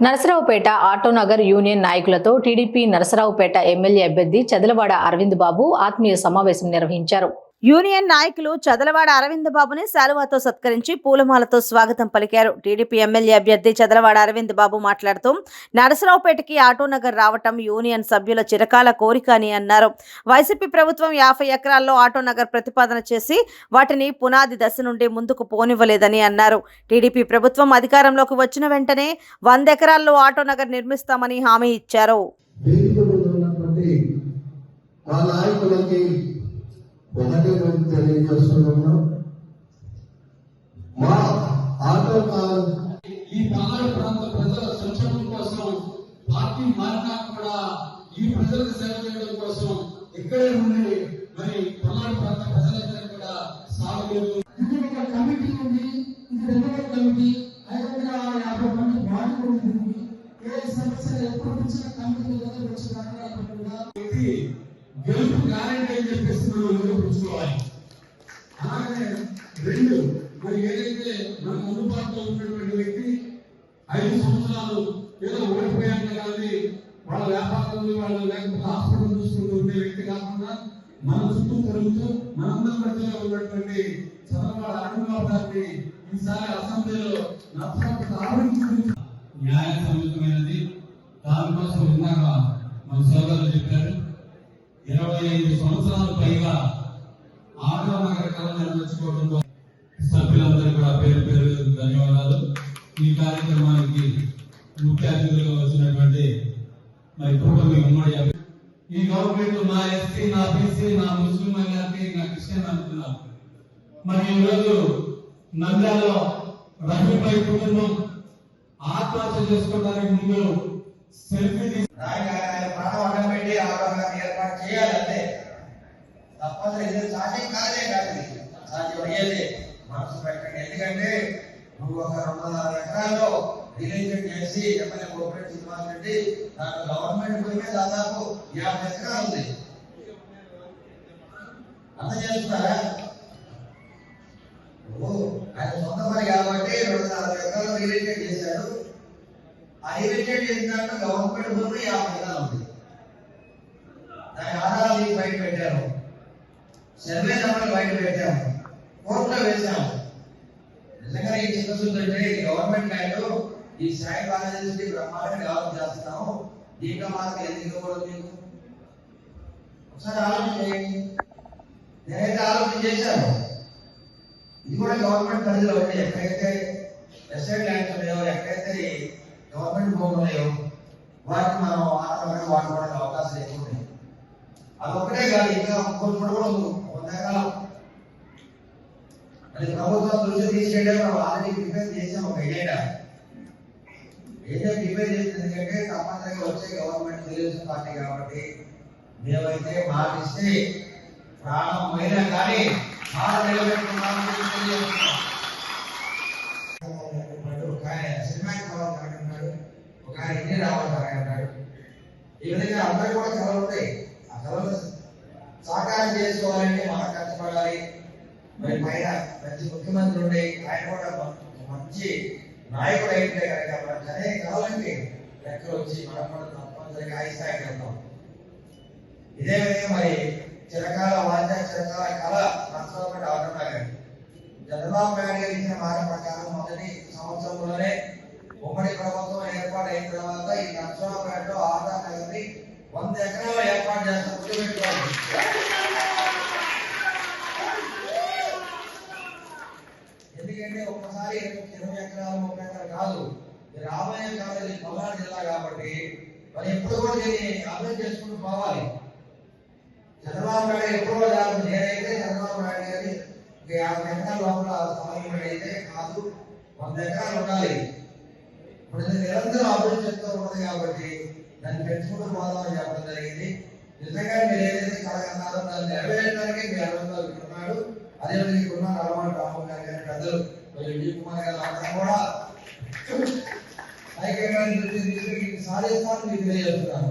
Narasaraopet Autonagar union నాయకులతో TDP Narasaraopet MLA అభ్యర్థి చదలవాడ అరవింద్ బాబు ఆత్మీయ సమావేశం నిర్వహించారు. యూనియన్ నాయకులు చదలవాడ అరవింద్ బాబుని శాలువాతో సత్కరించి పూలమాలతో స్వాగతం పలికారు. టీడీపీ ఎమ్మెల్యే అభ్యర్థి చదలవాడ అరవింద్ బాబు మాట్లాడుతూ నరసరావుపేటకి ఆటోనగర్ రావటం యూనియన్ సభ్యుల చిరకాల కోరిక అని అన్నారు. వైసీపీ ప్రభుత్వం యాభై ఎకరాల్లో ఆటోనగర్ ప్రతిపాదన చేసి వాటిని పునాది దశ నుండి ముందుకు పోనివ్వలేదని అన్నారు. టీడీపీ ప్రభుత్వం అధికారంలోకి వచ్చిన వెంటనే వంద ఎకరాల్లో ఆటోనగర్ నిర్మిస్తామని హామీ ఇచ్చారు. ఒకటే మేము తెలియజేస్తున్నాం మా ఆటో కాలం ఈ పల్నాడు ప్రాంత ప్రజల సంక్షేమం కోసం పార్టీ మారినా కూడా ఈ ప్రజలకు సేవ చేయడం కోసం ఇక్కడే ఉండి మరి పల్నాడు ప్రాంత ప్రజలందరూ కూడా సాగులేదు ఇది ఒక కమిటీ ఉంది. ఇది రెండవ కమిటీ. ఐదు వందల యాభై మంది బాధ్యులు ఉంటుంది. ఏ సమస్య ఎప్పుడు వచ్చిన కమిటీ దగ్గర వచ్చిన కూడా వ్యక్తి గెలుపు గ్యారెంటీ అని చెప్పేసి మనం నిరూపించుకోవాలి అలాగే రెండు మరి ఏదైతే మనం అందుబాటులో ఉన్నటువంటి వ్యక్తి ఐదు సంవత్సరాలు ఏదో ఓడిపోయాక కానీ వాళ్ళ వ్యాపారంలో వాళ్ళు లేకపోతే హాస్పిటల్ చూసుకుంటూ ఉండే వ్యక్తి కాకుండా మన చుట్టూ తిరుగుతూ మనందరి మధ్యలో ఉన్నటువంటి చంద్రబాబు అరుణబాబు గారిని ఈసారి అసెంబ్లీలో న్యాయ సమ్మతమైనది దానికోసం ఇందాక మన సోదరులు చెప్పారు. ఇరవై ఐదు సంవత్సరాలు పైగా ఆటో కార్యక్రమం కళ సభ్యులందరూ కూడా పేరు పేరు ధన్యవాదాలు. ఈ కార్యక్రమానికి ముఖ్య అతిథులుగా వచ్చినటువంటి మరి కూటమి ఉమ్మడి ఈ గవర్నమెంట్ నా ఎస్సీ నా బీసీ నా ముస్లిం మైనార్టీ నా క్రిస్టియన్ అనుకున్నాం మరి ఈరోజు నంద్యాలలో రఫీపై కుటుంబం ఆత్మహత్య చేసుకోవడానికి ముందు సెల్ఫీ తీసి ప్రాణం అడ్డం పెట్టి ఏర్పాటు చేయాలంటే తప్పదు. ఇది సాధ్యం కాదే కాదు. సాధ్యం అయ్యేది. మనసు పెట్టండి. ఎందుకంటే నువ్వు ఒక రెండు వందల ఎకరాల్లో చేసి ఎమ్మెల్యే గవర్నమెంట్ భూమి దాదాపు యాభై ఎకరాలు ఉంది. అంత చేస్తున్నారా? ఆయన సొంత పని కాబట్టి రెండు నాలుగు ఎకరాలు రిలీజన్ చేశాడు హైవేటెడ్ చేసినట్టు గవర్నమెంట్ భూమి యాభై ఎకరాలు ఉంది దాని ఆధారాలు బయట పెట్టారు. సర్వే నెంబర్ బయట పెట్టాము కోర్టులో వేసాము నిజంగా ఈ చిత్తశుద్ధి అంటే ఈ గవర్నమెంట్ ల్యాండ్ ఈ సాయి కాలేజీ బ్రహ్మాండంగా డెవలప్ చేస్తున్నాము దీంట్లో మాత్రం ఎందుకు ఇవ్వకూడదు మీకు ఒకసారి ఆలోచన చేయండి. నేనైతే ఆలోచన చేశాను. ఇది కూడా గవర్నమెంట్ పరిధిలో ఉంటే ఎక్కడైతే ఎస్ఐ ల్యాండ్స్ ఉన్నాయో ఎక్కడైతే గవర్నమెంట్ భూములు ఉన్నాయో వాటిని మనం ఆటోమేటిక్ వాడుకోవడానికి అవకాశం ఎక్కువ ఉంది అది కాదు ఇంకా కొన్ని కూడా ఉంది. వంద ఎకరాలు. అది ప్రభుత్వం దృష్టి తీసుకెళ్ళే మనం ఆల్రెడీ ప్రిపేర్ చేసాం ఒక ఏజెండా ఏదైతే ప్రిపేర్ చేసింది ఎందుకంటే తప్పనిసరిగా వచ్చే గవర్నమెంట్ తెలుగుదేశం పార్టీ కాబట్టి మేమైతే మాట ఇస్తే ప్రాణం పోయినా కానీ మాట నిలబెట్టుకున్నామని తెలియజేస్తున్నాం. ఒక ఆయన సినిమాకి రావాలి అంటున్నాడు ఒక ఆయన రావాలి అన్నాడు ఈ విధంగా అందరూ కూడా కళలు ఉంటాయి ఆ కళలు సాకారం చేసుకోవాలంటే మనం కష్టపడాలి మరి పైన మంచి ముఖ్యమంత్రి ఉండే ఆయన కూడా మంచి నాయకుడు అయితే కనుక మనకు అనేక కళలంటే లెక్కలు వచ్చి మనం కూడా తప్పనిసరిగా హై స్థాయికి వెళ్తాం. ఇదే విధంగా మరి చిరకాల వాద్య చిరకాల కళ నష్టపడి అవుతున్నారు చంద్రబాబు నాయుడు గారు ఇచ్చిన మాట ప్రకారం మొదటి సంవత్సరంలోనే ఉమ్మడి ప్రభుత్వం ఏర్పాటు అయిన తర్వాత ఈ నర్సరావుపేటలో ఆధార్ నగర్ని వంద ఎకరాలు ఏర్పాటు చేస్తాం గుర్తుపెట్టుకోవాలి ఎందుకంటే ఒక్కసారి ఇరవై ఎకరాలు ముప్పై ఎకరాలు కాదు. ఇది రాబోయే కాలం పల్నాడు జిల్లా కాబట్టి మరి ఎప్పుడు కూడా దీన్ని అభివృద్ధి చేసుకుంటూ పోవాలి. చంద్రబాబు నాయుడు ఎప్పుడో కాదు నేనైతే చంద్రబాబు నాయుడు గారి యాభై ఎకరాల లోపల సమయం అయితే కాదు. వంద ఎకరాలు ఉండాలి. ఇప్పుడు నిరంతరం అభివృద్ధి చెప్తూ ఉన్నది కాబట్టి దాన్ని పెంచుకుంటూ పోదామని చెప్పడం జరిగింది. నిజంగా మీరు ఏదైతే కలగన్నారో దాన్ని నెరవేర్చడానికి మీ అనుభవం ఉన్నాడు అదే విధంగా ఇక్కడ ఉన్న రామన్ రామన్ గారు కానీ పెద్దలు మరి విజయ్ కుమార్ గారు అందరం కూడా ఐక్యంగా సాధిస్తాను మీకు తెలియజేస్తున్నాను.